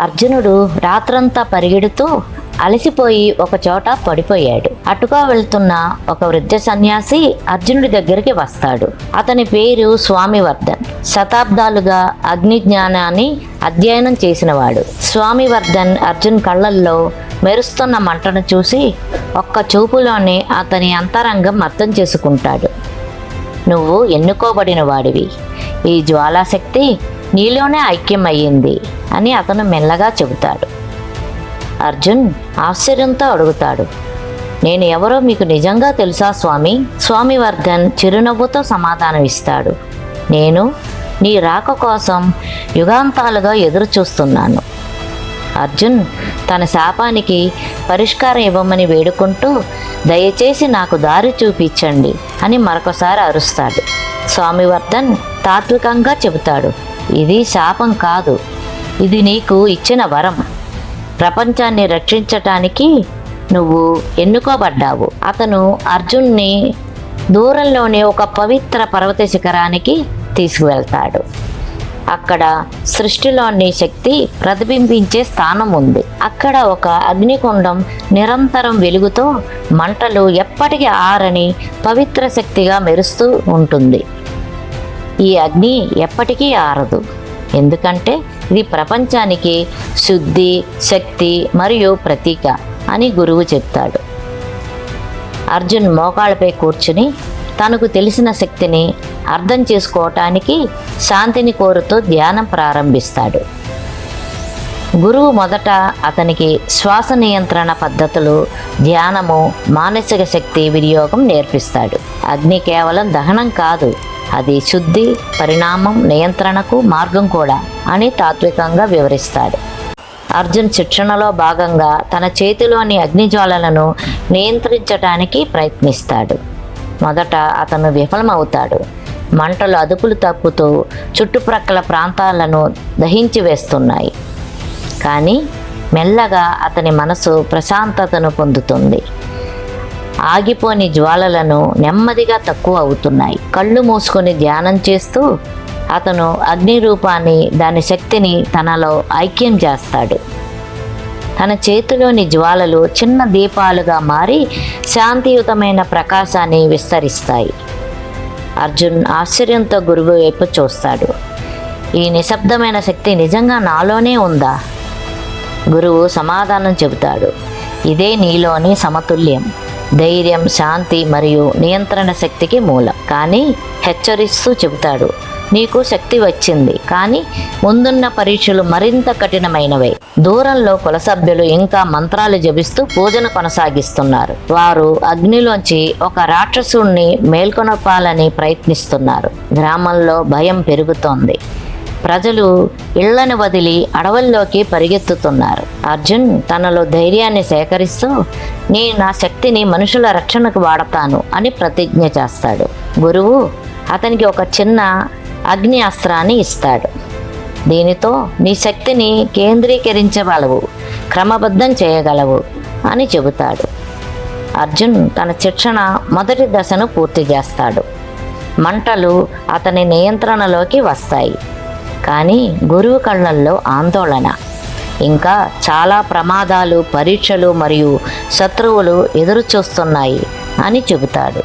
అర్జునుడు రాత్రంతా పరిగెడుతూ అలసిపోయి ఒక చోట పడిపోయాడు. అటుగా వెళ్తున్న ఒక వృద్ధ సన్యాసి అర్జునుడి దగ్గరికి వస్తాడు. అతని పేరు స్వామివర్ధన్. శతాబ్దాలుగా అగ్ని జ్ఞానాన్ని అధ్యయనం చేసినవాడు. స్వామివర్ధన్ అర్జున్ కళ్ళల్లో మెరుస్తున్న మంటను చూసి ఒక్క చూపులోనే అతని అంతరంగం అర్థం చేసుకుంటాడు. నువ్వు ఎన్నుకోబడిన వాడివి. ఈ జ్వాలాశక్తి నీలోనే ఐక్యమయ్యింది అని అతను మెల్లగా చెబుతాడు. అర్జున్ ఆశ్చర్యంతో అడుగుతాడు నేను ఎవరో మీకు నిజంగా తెలుసా స్వామి? స్వామివర్ధన్ చిరునవ్వుతో సమాధానం ఇస్తాడు నేను నీ రాక కోసం యుగాంతాలుగా ఎదురు చూస్తున్నాను అర్జున్ తన శాపానికి పరిష్కారం ఇవ్వమని వేడుకుంటూ దయచేసి నాకు దారి చూపించండి అని మరొకసారి అరుస్తాడు. స్వామివర్ధన్ తాత్వికంగా చెబుతాడు ఇది శాపం కాదు. ఇది నీకు ఇచ్చిన వరం. ప్రపంచాన్ని రక్షించటానికి నువ్వు ఎన్నుకోబడ్డావు. అతను అర్జున్ని దూరంలోని ఒక పవిత్ర పర్వత శిఖరానికి తీసుకువెళ్తాడు. అక్కడ సృష్టిలోని శక్తి ప్రతిబింబించే స్థానం ఉంది. అక్కడ ఒక అగ్నికుండం నిరంతరం వెలుగుతో మంటలు ఎప్పటికీ ఆరని పవిత్ర శక్తిగా మెరుస్తూ ఉంటుంది. ఈ అగ్ని ఎప్పటికీ ఆరదు. ఎందుకంటే ఇది ప్రపంచానికి శుద్ధి శక్తి మరియు ప్రతీక అని గురువు చెప్తాడు. అర్జున్ మోకాళ్ళపై కూర్చుని తనకు తెలిసిన శక్తిని అర్థం చేసుకోవటానికి శాంతిని కోరుతూ ధ్యానం ప్రారంభిస్తాడు. గురువు మొదట అతనికి శ్వాస నియంత్రణ పద్ధతులు ధ్యానము మానసిక శక్తి వినియోగం నేర్పిస్తాడు. అగ్ని కేవలం దహనం కాదు అది శుద్ధి పరిణామం నియంత్రణకు మార్గం కూడా అని తాత్వికంగా వివరిస్తాడు. అర్జున్ శిక్షణలో భాగంగా తన చేతిలోని అగ్నిజ్వాలలను నియంత్రించటానికి ప్రయత్నిస్తాడు. మొదట అతను విఫలమవుతాడు. మంటలు అదుపులు తప్పుతూ చుట్టుప్రక్కల ప్రాంతాలను దహించి వేస్తున్నాయి. కానీ మెల్లగా అతని మనసు ప్రశాంతతను పొందుతుంది. ఆగిపోని జ్వాలలను నెమ్మదిగా తక్కువ అవుతున్నాయి. కళ్ళు మూసుకొని ధ్యానం చేస్తూ అతను అగ్ని రూపాన్ని దాని శక్తిని తనలో ఐక్యం చేస్తాడు. తన చేతిలోని జ్వాలలు చిన్న దీపాలుగా మారి శాంతియుతమైన ప్రకాశాన్ని విస్తరిస్తాయి. అర్జున్ ఆశ్చర్యంతో గురువు వైపు చూస్తాడు. ఈ నిశ్శబ్దమైన శక్తి నిజంగా నాలోనే ఉందా? గురువు సమాధానం చెబుతాడు. ఇదే నీలోని సమతుల్యం. ధైర్యం శాంతి మరియు నియంత్రణ శక్తికి మూలం. కానీ హెచ్చరిస్తూ చెబుతాడు నీకు శక్తి వచ్చింది కానీ ముందున్న పరీక్షలు మరింత కఠినమైనవే. దూరంలో కుల సభ్యులు ఇంకా మంత్రాలు జపిస్తూ పూజను కొనసాగిస్తున్నారు. వారు అగ్నిలోంచి ఒక రాక్షసుణ్ణి మేల్కొనపాలని ప్రయత్నిస్తున్నారు. గ్రామంలో భయం పెరుగుతోంది. ప్రజలు ఇళ్ళను వదిలి అడవుల్లోకి పరిగెత్తుతున్నారు. అర్జున్ తనలో ధైర్యాన్ని సేకరిస్తూ నేను నా శక్తిని మనుషుల రక్షణకు వాడతాను అని ప్రతిజ్ఞ చేస్తాడు. గురువు అతనికి ఒక చిన్న అగ్ని అస్త్రాన్ని ఇస్తాడు. దీనితో నీ శక్తిని కేంద్రీకరించగలవు క్రమబద్ధం చేయగలవు అని చెబుతాడు. అర్జున్ తన శిక్షణ మొదటి దశను పూర్తి చేస్తాడు. మంటలు అతని నియంత్రణలోకి వస్తాయి. కానీ గురువు కళ్ళల్లో ఆందోళన. ఇంకా చాలా ప్రమాదాలు పరీక్షలు మరియు శత్రువులు ఎదురుచూస్తున్నాయి అని చెబుతాడు.